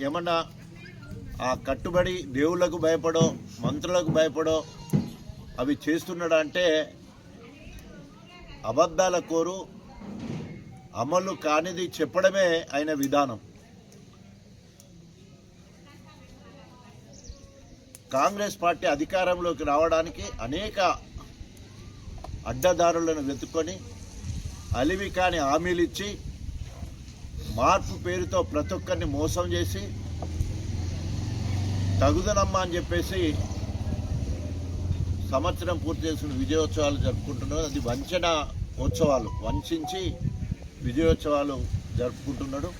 ఏమన్నా ఆ కట్టుబడి దేవుళ్ళకు భయపడో మంత్రులకు భయపడో అవి చేస్తున్నాడు అంటే అబద్ధాల కోరు అమలు కానిది చెప్పడమే ఆయన విధానం. కాంగ్రెస్ పార్టీ అధికారంలోకి రావడానికి అనేక అడ్డదారులను వెతుక్కొని అలివి కాని హామీలు ఇచ్చి మార్పు పేరుతో ప్రతి ఒక్కరిని మోసం చేసి తగుదనమ్మా అని చెప్పేసి సంవత్సరం పూర్తి చేసిన విజయోత్సవాలు జరుపుకుంటున్నారు. అది వంచన ఉత్సవాలు. వంచించి విజయోత్సవాలు జరుపుకుంటున్నాడు.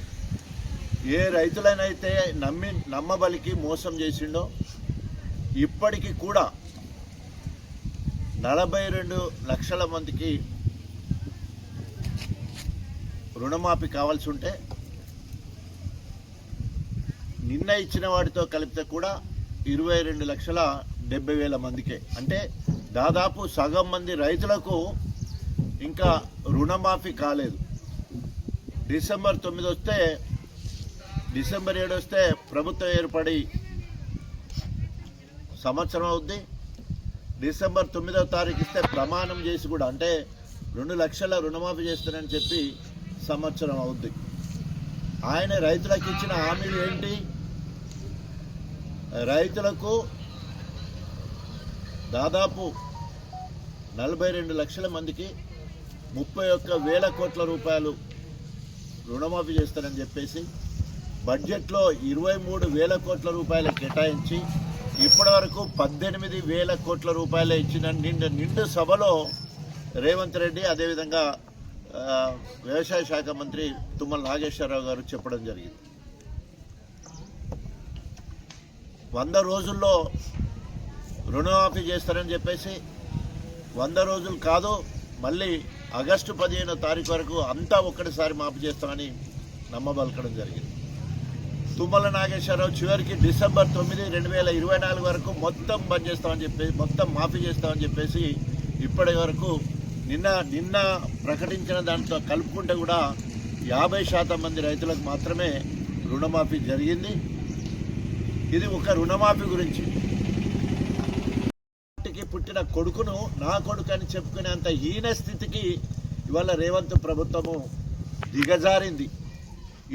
ఏ రైతులనైతే నమ్మి నమ్మబలికి మోసం చేసిండో ఇప్పటికీ కూడా నలభై రెండు లక్షల మందికి రుణమాఫీ కావాల్సి ఉంటే నిన్న ఇచ్చిన వాటితో కలిపితే కూడా ఇరవై రెండు లక్షల డెబ్బై వేల మందికే. అంటే దాదాపు సగం మంది రైతులకు ఇంకా రుణమాఫీ కాలేదు. డిసెంబర్ తొమ్మిది వస్తే డిసెంబర్ ఏడు వస్తే ప్రభుత్వం ఏర్పడి సంవత్సరం అవుద్ది. డిసెంబర్ తొమ్మిదవ తారీఖు ఇస్తే ప్రమాణం చేసి కూడా అంటే రెండు లక్షల రుణమాఫీ చేస్తానని చెప్పి సంవత్సరం అవుద్ది. ఆయన రైతులకు ఇచ్చిన హామీలు ఏంటి? రైతులకు దాదాపు నలభై రెండు లక్షల మందికి ముప్పై ఒక్క వేల కోట్ల రూపాయలు రుణమాఫీ చేస్తారని చెప్పేసి బడ్జెట్లో ఇరవై మూడు వేల కోట్ల రూపాయలు కేటాయించి ఇప్పటి వరకు పద్దెనిమిది వేల కోట్ల రూపాయలు ఇచ్చిన నిండు నిండు సభలో రేవంత్ రెడ్డి అదేవిధంగా వ్యవసాయ శాఖ మంత్రి తుమ్మల నాగేశ్వరరావు గారు చెప్పడం జరిగింది. వంద రోజుల్లో రుణమాఫీ చేస్తారని చెప్పేసి వంద రోజులు కాదు మళ్ళీ ఆగస్టు పదిహేనో తారీఖు వరకు అంతా ఒక్కటిసారి మాఫీ చేస్తామని నమ్మబలకడం జరిగింది. తుమ్మల నాగేశ్వరరావు చివరికి డిసెంబర్ తొమ్మిది రెండు వేల ఇరవై నాలుగు వరకు మొత్తం బంద్ చేస్తామని చెప్పేసి మొత్తం మాఫీ చేస్తామని చెప్పేసి ఇప్పటి వరకు నిన్న నిన్న ప్రకటించిన దాంట్లో కలుపుకుంటే కూడా యాభై శాతం మంది రైతులకు మాత్రమే రుణమాఫీ జరిగింది. ఇది ఒక రుణమాఫీ గురించి. ఇంటికి పుట్టిన కొడుకును నా కొడుకు అని చెప్పుకునేంత హీన స్థితికి ఇవాళ రేవంత్ ప్రభుత్వము దిగజారింది.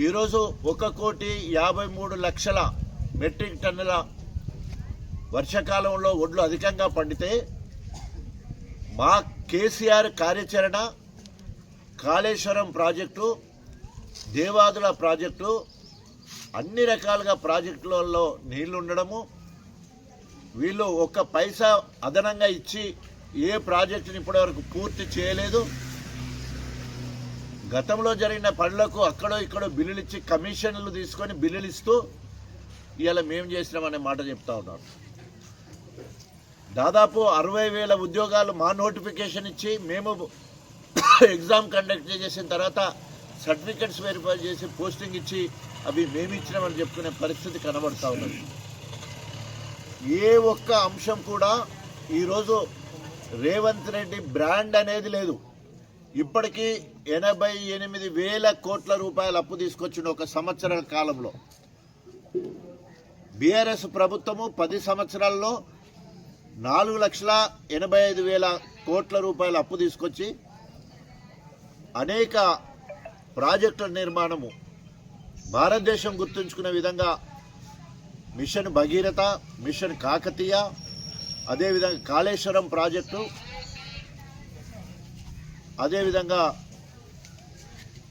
ఈరోజు ఒక కోటి యాభై మూడు లక్షల మెట్రిక్ టన్నుల వర్షాకాలంలో ఒడ్లు అధికంగా పండితే మా కేసీఆర్ కార్యాచరణ కాళేశ్వరం ప్రాజెక్టు దేవాదుల ప్రాజెక్టు అన్ని రకాలుగా ప్రాజెక్టులలో నీళ్ళు ఉండడము వీళ్ళు ఒక్క పైసా అదనంగా ఇచ్చి ఏ ప్రాజెక్టుని ఇప్పటివరకు పూర్తి చేయలేదు. గతంలో జరిగిన పనులకు అక్కడో ఇక్కడో బిల్లులు ఇచ్చి కమిషన్లు తీసుకొని బిల్లులు ఇస్తూ ఇవాళ మేము చేసినామనే మాట చెప్తా ఉన్నారు. దాదాపు అరవై వేల ఉద్యోగాలు మా నోటిఫికేషన్ ఇచ్చి మేము ఎగ్జామ్ కండక్ట్ చేసిన తర్వాత సర్టిఫికెట్స్ వెరిఫై చేసి పోస్టింగ్ ఇచ్చి అవి మేము ఇచ్చినామని చెప్పుకునే పరిస్థితి కనబడతా ఉన్నది. ఏ ఒక్క అంశం కూడా ఈరోజు రేవంత్ రెడ్డి బ్రాండ్ అనేది లేదు. ఇప్పటికీ ఎనభై ఎనిమిది వేల కోట్ల రూపాయలు అప్పు తీసుకొచ్చిన ఒక సంవత్సరాల కాలంలో. బీఆర్ఎస్ ప్రభుత్వము పది సంవత్సరాల్లో నాలుగు లక్షల ఎనభై ఐదు వేల కోట్ల రూపాయల అప్పు తీసుకొచ్చి అనేక ప్రాజెక్టుల నిర్మాణము భారతదేశం గుర్తుంచుకునే విధంగా మిషన్ భగీరథ మిషన్ కాకతీయ అదేవిధంగా కాళేశ్వరం ప్రాజెక్టు అదేవిధంగా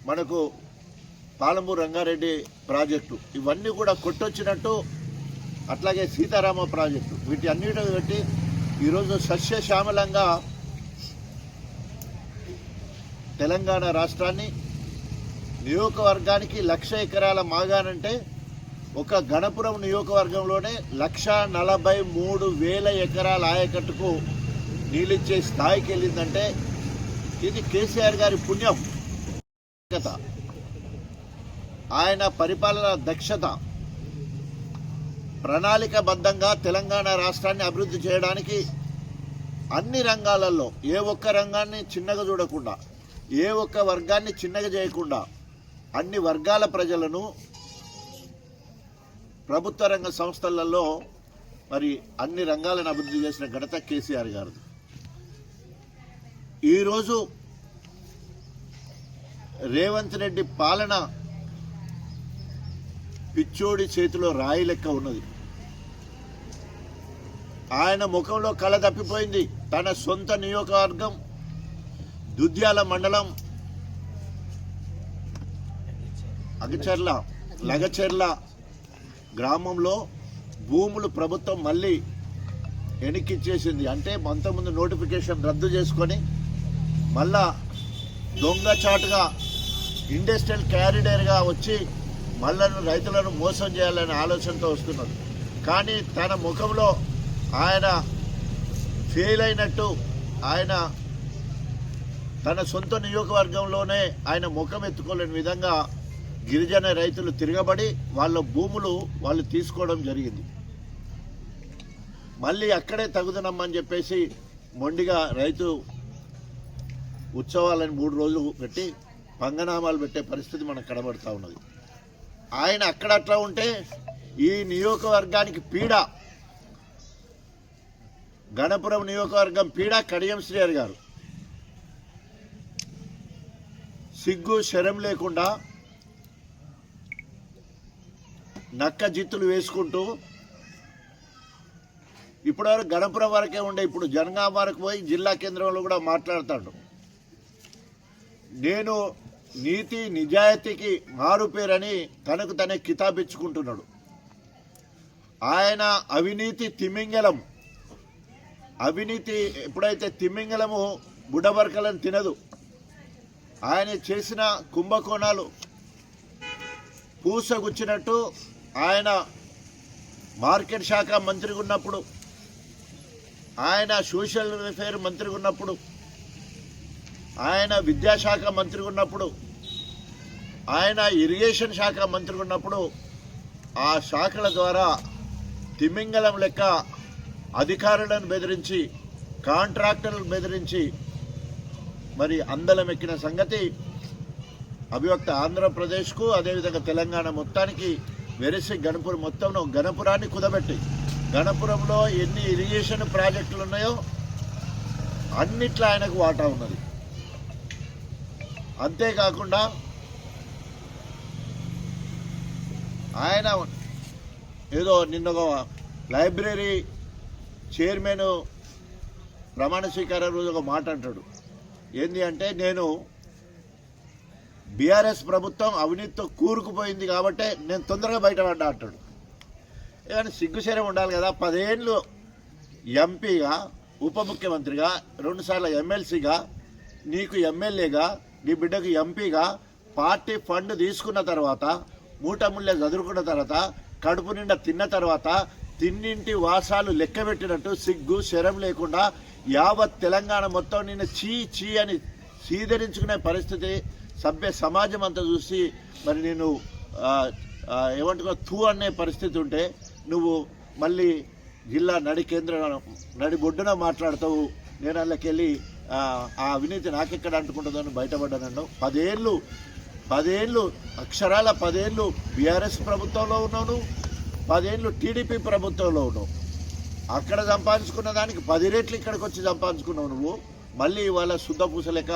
మనకు పాలమూరు రంగారెడ్డి ప్రాజెక్టు. ఇవన్నీ కూడా కొట్టొచ్చినట్టు అట్లాగే సీతారామ ప్రాజెక్టు. వీటి అన్నిటి బట్టి ఈరోజు సస్యశ్యామలంగా తెలంగాణ రాష్ట్రాన్ని నియోజకవర్గానికి లక్ష ఎకరాల మాగానంటే ఒక గణపురం నియోజకవర్గంలోనే లక్ష నలభై మూడు వేల ఎకరాల ఆయకట్టుకు నీళ్ళిచ్చే స్థాయికి వెళ్ళిందంటే ఇది కేసీఆర్ గారి పుణ్యం. ఆయన పరిపాలన దక్షత. ప్రణాళికబద్ధంగా తెలంగాణ రాష్ట్రాన్ని అభివృద్ధి చేయడానికి అన్ని రంగాలలో ఏ ఒక్క రంగాన్ని చిన్నగా చూడకుండా ఏ ఒక్క వర్గాన్ని చిన్నగా చేయకుండా అన్ని వర్గాల ప్రజలను ప్రభుత్వ రంగ సంస్థలలో మరి అన్ని రంగాలను అభివృద్ధి చేసిన ఘనత కేసీఆర్ గారు ఈరోజు రేవంత్ రెడ్డి పాలన పిచ్చోడి చేతిలో రాయి లెక్క ఉన్నది. ఆయన ముఖంలో కళ తప్పిపోయింది. తన సొంత నియోజకవర్గం దుద్యాల మండలం అగచెర్ల లగచెర్ల గ్రామంలో భూములు ప్రభుత్వం మళ్ళీ వెనక్కిచ్చేసింది అంటే అంతకుముందు నోటిఫికేషన్ రద్దు చేసుకొని మళ్ళా దొంగచాటుగా ఇండస్ట్రియల్ క్యారిడర్గా వచ్చి మళ్ళను రైతులను మోసం చేయాలనే ఆలోచనతో వస్తున్నారు కానీ తన ముఖంలో ఆయన ఫెయిల్ అయినట్టు ఆయన తన సొంత నియోజకవర్గంలోనే ఆయన ముఖం ఎత్తుకోలేని విధంగా గిరిజన రైతులు తిరగబడి వాళ్ళ భూములు వాళ్ళు తీసుకోవడం జరిగింది. మళ్ళీ అక్కడే తగుదనమ్మని చెప్పేసి మొండిగా రైతు ఉత్సవాలని మూడు రోజులు పెట్టి పంగనామాలు పెట్టే పరిస్థితి మనకు కనబడుతూ ఉన్నది. ఆయన అక్కడ అట్లా ఉంటే ఈ నియోజకవర్గానికి పీడ గణపురం నియోజకవర్గం పీడ కడియం శ్రీహరి గారు. సిగ్గు శరం లేకుండా నక్క జిత్తులు వేసుకుంటూ ఇప్పటివరకు గణపురం వరకే ఉండే ఇప్పుడు జనగాం వరకు పోయి జిల్లా కేంద్రంలో కూడా మాట్లాడతాడు. నేను నీతి నిజాయితీకి మారు పేరని తనకు తనే కితాబిచ్చుకుంటున్నాడు. ఆయన అవినీతి తిమింగలం అవినీతి ఎప్పుడైతే తిమింగలము బుడ్డబరకలను తినదు ఆయన చేసిన కుంభకోణాలు పూసగుచ్చినట్టు ఆయన మార్కెట్ శాఖ మంత్రిగా ఉన్నప్పుడు ఆయన సోషల్ వెల్ఫేర్ మంత్రిగా ఉన్నప్పుడు ఆయన విద్యాశాఖ మంత్రిగా ఉన్నప్పుడు ఆయన ఇరిగేషన్ శాఖ మంత్రిగా ఉన్నప్పుడు ఆ శాఖల ద్వారా తిమింగలం లెక్క అధికారులను బెదిరించి కాంట్రాక్టర్లను బెదిరించి మరి అందలం ఎక్కిన సంగతి అభివక్త ఆంధ్రప్రదేశ్కు అదేవిధంగా తెలంగాణ మొత్తానికి వెరసి గణపురం మొత్తంలో గణపురాన్ని కుదబెట్టి గణపురంలో ఎన్ని ఇరిగేషన్ ప్రాజెక్టులు ఉన్నాయో అన్నిట్లో ఆయనకు వాటా ఉన్నది. అంతేకాకుండా ఆయన ఏదో నిన్న లైబ్రరీ చైర్మన్ ప్రమాణ స్వీకారం రోజు ఒక మాట అంటాడు. ఏంది అంటే నేను బీఆర్ఎస్ ప్రభుత్వం అవినీతితో కూరుకుపోయింది కాబట్టే నేను తొందరగా బయటపడ్డా అంటాడు. కానీ సిగ్గుశరం ఉండాలి కదా. పదేళ్ళు ఎంపీగా ఉప ముఖ్యమంత్రిగా రెండుసార్లు ఎమ్మెల్సీగా నీకు ఎమ్మెల్యేగా నీ బిడ్డకు ఎంపీగా పార్టీ ఫండ్ తీసుకున్న తర్వాత మూట ముళ్ళ చదువుకున్న తర్వాత కడుపు నిండా తిన్న తర్వాత తిన్నింటి వాసాలు లెక్కబెట్టినట్టు సిగ్గు శరం లేకుండా యావత్ తెలంగాణ మొత్తం నిన్న చీ చీ అని సీదరించుకునే పరిస్థితి సభ్య సమాజం అంతా చూసి మరి నేను ఏమంటుకో ఏమంటున్నా తూ అనే పరిస్థితి ఉంటే నువ్వు మళ్ళీ జిల్లా నడి కేంద్రం నడి బొడ్డున మాట్లాడతావు. నేను అందులోకెళ్ళి ఆ అవినీతి నాకెక్కడ అంటుకుంటుందని బయటపడ్డానన్ను పదేళ్ళు పదేళ్ళు అక్షరాల పదేళ్ళు బీఆర్ఎస్ ప్రభుత్వంలో ఉన్నావు పదేళ్ళు టీడీపీ ప్రభుత్వంలో ఉన్నావు. అక్కడ సంపాదించుకున్న దానికి పది రెట్లు ఇక్కడికి వచ్చి సంపాదించుకున్నావు నువ్వు. మళ్ళీ ఇవాళ శుద్ధ పూసలేక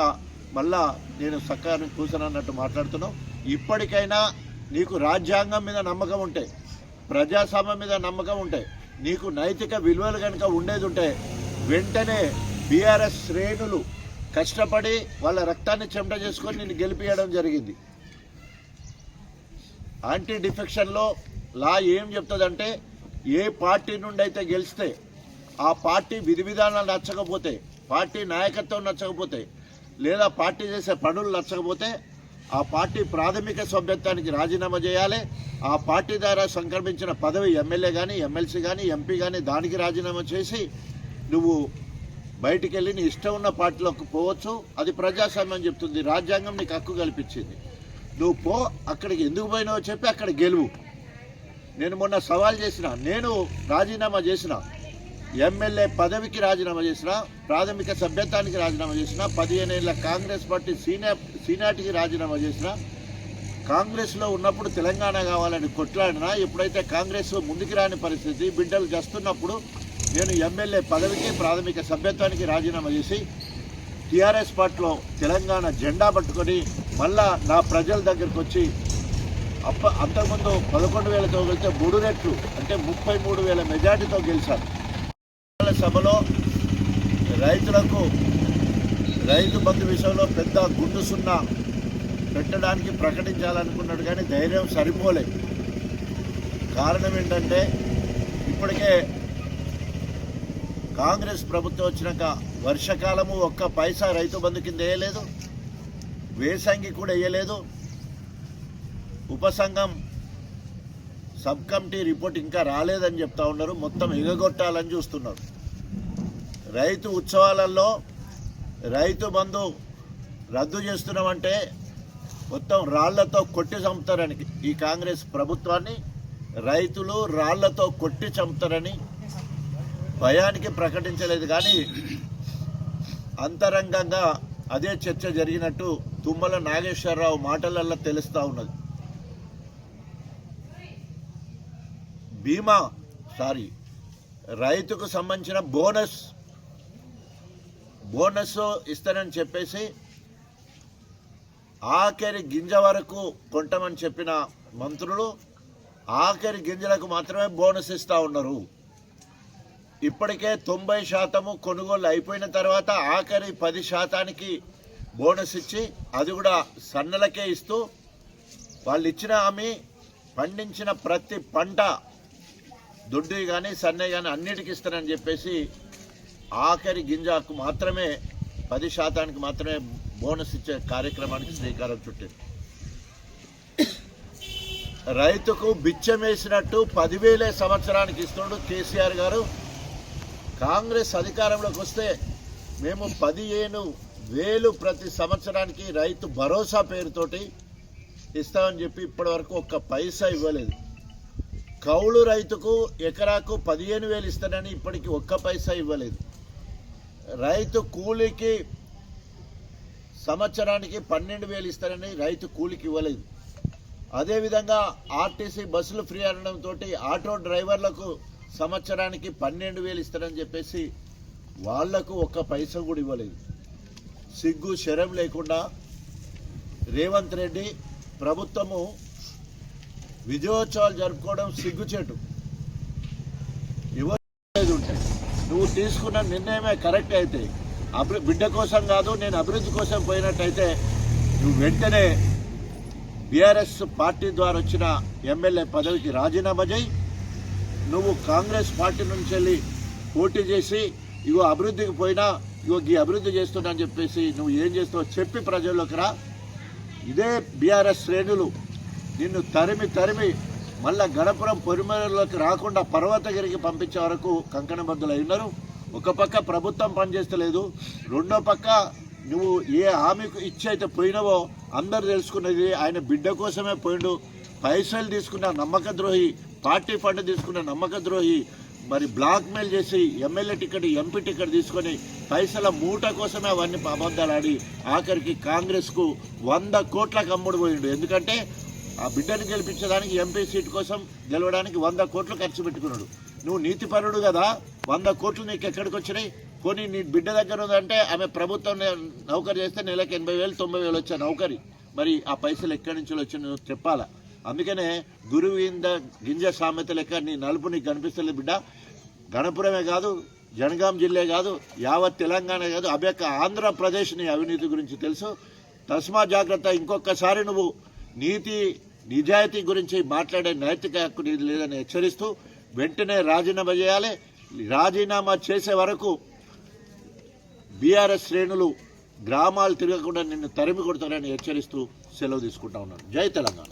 మళ్ళా నేను సక్కాన్ని కూసనన్నట్టు మాట్లాడుతున్నావు. ఇప్పటికైనా నీకు రాజ్యాంగం మీద నమ్మకం ఉంటే ప్రజాస్వామ్యం మీద నమ్మకం ఉంటే నీకు నైతిక విలువలు కనుక ఉండేది ఉంటే వెంటనే బీఆర్ఎస్ శ్రేణులు కష్టపడి వాళ్ళ రక్తాన్ని చెమట చేసుకొని నిన్ను గెలిపించడం జరిగింది. యాంటీ డిఫెక్షన్లో లా ఏం చెప్తుందంటే ఏ పార్టీ నుండి అయితే గెలిస్తే ఆ పార్టీ విధి విధానాలు నచ్చకపోతే పార్టీ నాయకత్వం నచ్చకపోతే లేదా పార్టీ చేసే పనులు నచ్చకపోతే ఆ పార్టీ ప్రాథమిక సభ్యత్వానికి రాజీనామా చేయాలి. ఆ పార్టీ ద్వారా సంక్రమించిన పదవి ఎమ్మెల్యే కానీ ఎమ్మెల్సీ కానీ ఎంపీ కానీ దానికి రాజీనామా చేసి నువ్వు బయటికి వెళ్ళి నీ ఇష్టం ఉన్న పార్టీలోకి పోవచ్చు. అది ప్రజాస్వామ్యం చెప్తుంది. రాజ్యాంగం నీకు హక్కు కల్పించింది. నువ్వు పో అక్కడికి ఎందుకు పోయినావో చెప్పి అక్కడ గెలువు. నేను మొన్న సవాల్ చేసిన నేను రాజీనామా చేసిన ఎమ్మెల్యే పదవికి రాజీనామా చేసిన ప్రాథమిక సభ్యత్వానికి రాజీనామా చేసిన పదిహేను ఏళ్ళ కాంగ్రెస్ పార్టీ సీనియర్ సీనియార్టీకి రాజీనామా చేసిన కాంగ్రెస్లో ఉన్నప్పుడు తెలంగాణ కావాలని కొట్లాడినా ఎప్పుడైతే కాంగ్రెస్ ముందుకు రాని పరిస్థితి బిడ్డలు చేస్తున్నప్పుడు నేను ఎమ్మెల్యే పదవికి ప్రాథమిక సభ్యత్వానికి రాజీనామా చేసి టీఆర్ఎస్ పార్టీలో తెలంగాణ జెండా పట్టుకొని మళ్ళా నా ప్రజల దగ్గరకు వచ్చి అప్ప అంతకుముందు పదకొండు వేలతో గెలిస్తే మూడు రెట్లు అంటే ముప్పై మూడు వేల మెజార్టీతో గెలిచారు. సభలో రైతులకు రైతు బంధు విషయంలో పెద్ద గుండు సున్నా పెట్టడానికి ప్రకటించాలనుకున్నాడు కానీ ధైర్యం సరిపోలే. కారణం ఏంటంటే ఇప్పటికే కాంగ్రెస్ ప్రభుత్వం వచ్చినాక వర్షకాలము ఒక్క పైసా రైతు బంధు కింద వేయలేదు వేసంగి కూడా వేయలేదు. ఉపసంఘం సబ్ కమిటీ రిపోర్ట్ ఇంకా రాలేదని చెప్తా ఉన్నారు. మొత్తం ఎగగొట్టాలని చూస్తున్నారు. రైతు ఉత్సవాలలో రైతు బంధు రద్దు చేస్తున్నామంటే మొత్తం రాళ్ళతో కొట్టి చంపుతారని ఈ కాంగ్రెస్ ప్రభుత్వాన్ని రైతులు రాళ్ళతో కొట్టి చంపుతారని భయానికి ప్రకటించలేదు కానీ అంతరంగంగా అదే చర్చ జరిగినట్టు తుమ్మల నాగేశ్వరరావు మాటలల్లో తెలుస్తూ ఉన్నది. బీమా సారీ రైతుకు సంబంధించిన బోనస్ బోనస్ ఇస్తానని చెప్పేసి ఆఖరి గింజ వరకు కొంటామని చెప్పిన మంత్రులు ఆఖరి గింజలకు మాత్రమే బోనస్ ఇస్తూ ఉన్నారు. ఇప్పటికే తొంభై శాతము కొనుగోలు అయిపోయిన తర్వాత ఆఖరి పది శాతానికి బోనస్ ఇచ్చి అది కూడా సన్నలకే ఇస్తూ వాళ్ళు ఇచ్చిన హామీ పండించిన ప్రతి పంట దొడ్డి కానీ సన్నే కానీ అన్నిటికి ఇస్తానని చెప్పేసి ఆఖరి గింజకు మాత్రమే పది శాతానికి మాత్రమే బోనస్ ఇచ్చే కార్యక్రమానికి శ్రీకారం చుట్టింది. రైతుకు బిచ్చం వేసినట్టు పదివేలే సంవత్సరానికి ఇస్తున్నాడు కేసీఆర్ గారు. కాంగ్రెస్ అధికారంలోకి వస్తే మేము పదిహేను వేలు ప్రతి సంవత్సరానికి రైతు భరోసా పేరుతోటి ఇస్తామని చెప్పి ఇప్పటివరకు ఒక్క పైసా ఇవ్వలేదు. కౌలు రైతుకు ఎకరాకు పదిహేను వేలు ఇస్తానని ఇప్పటికి ఒక్క పైసా ఇవ్వలేదు. రైతు కూలికి సంవత్సరానికి పన్నెండు వేలు ఇస్తారని రైతు కూలికి ఇవ్వలేదు. అదేవిధంగా ఆర్టీసీ బస్సులు ఫ్రీ అనడంతో ఆటో డ్రైవర్లకు సంవత్సరానికి పన్నెండు వేలు ఇస్తారని చెప్పేసి వాళ్ళకు ఒక్క పైసా కూడా ఇవ్వలేదు. సిగ్గు శరం లేకుండా రేవంత్ రెడ్డి ప్రభుత్వము విజయోత్సవాలు జరుపుకోవడం సిగ్గుచేటు. ఇవ్వలేదు ఉంటే నువ్వు తీసుకున్న నిర్ణయమే కరెక్ట్ అయితే అభి బిడ్డ కోసం కాదు నేను అభివృద్ధి కోసం పోయినట్టయితే నువ్వు వెంటనే బీఆర్ఎస్ పార్టీ ద్వారా వచ్చిన ఎమ్మెల్యే పదవికి రాజీనామా చేయి. నువ్వు కాంగ్రెస్ పార్టీ నుంచి వెళ్ళి పోటీ చేసి ఇగో అభివృద్ధికి పోయినా ఇగో ఈ అభివృద్ధి చేస్తున్నా అని చెప్పేసి నువ్వు ఏం చేస్తావో చెప్పి ప్రజల్లోకి రా. ఇదే బీఆర్ఎస్ శ్రేణులు. నిన్ను తరిమి తరిమి మళ్ళా గణపురం పొరిమేరలోకి రాకుండా పర్వతగిరికి పంపించే వరకు కంకణబద్దులు ఉన్నారు. ఒక పక్క ప్రభుత్వం పనిచేస్తలేదు. రెండో పక్క నువ్వు ఏ హామీకు ఇచ్చి అయితే పోయినవో అందరు తెలుసుకున్నది ఆయన బిడ్డ కోసమే పోయిండు. పైసలు తీసుకున్న నమ్మక ద్రోహి పార్టీ ఫండ్ తీసుకున్న నమ్మక ద్రోహి మరి బ్లాక్ మెయిల్ చేసి ఎమ్మెల్యే టికెట్ ఎంపీ టికెట్ తీసుకొని పైసల మూట కోసమే అవన్నీ అబద్ధాలు ఆడి ఆఖరికి కాంగ్రెస్కు వంద కోట్లకు అమ్ముడు పోయిండు. ఎందుకంటే ఆ బిడ్డను గెలిపించడానికి ఎంపీ సీట్ కోసం గెలవడానికి వంద కోట్లు ఖర్చు పెట్టుకున్నాడు. నువ్వు నీతిపరుడు కదా వంద కోట్లు నీకు ఎక్కడికి వచ్చినాయి? కొన్ని నీ బిడ్డ దగ్గర ఉందంటే ఆమె ప్రభుత్వం నౌకరీ చేస్తే నెలకు ఎనభై వేలు తొంభై వేలు వచ్చే నౌకరీ. మరి ఆ పైసలు ఎక్కడి నుంచి వచ్చినాయో చెప్పాలా? అందుకనే గురువు గింజ గింజ సామెత లెక్క నీ నలుపు నీకు కనిపిస్తలేదు బిడ్డ. గణపురమే కాదు జనగాం జిల్లా కాదు యావత్ తెలంగాణ కాదు అభ్యక్క ఆంధ్రప్రదేశ్ నీ అవినీతి గురించి తెలుసు. తస్మా జాగ్రత్త ఇంకొకసారి నువ్వు నీతి నిజాయితీ గురించి మాట్లాడే నైతిక హక్కు లేదని హెచ్చరిస్తూ వెంటనే రాజీనామా చేయాలి. రాజీనామా చేసే వరకు బీఆర్ఎస్ శ్రేణులు గ్రామాలు తిరగకుండా నిన్ను తరిమి కొడతారని హెచ్చరిస్తూ సెలవు తీసుకుంటా ఉన్నాను. జై తెలంగాణ.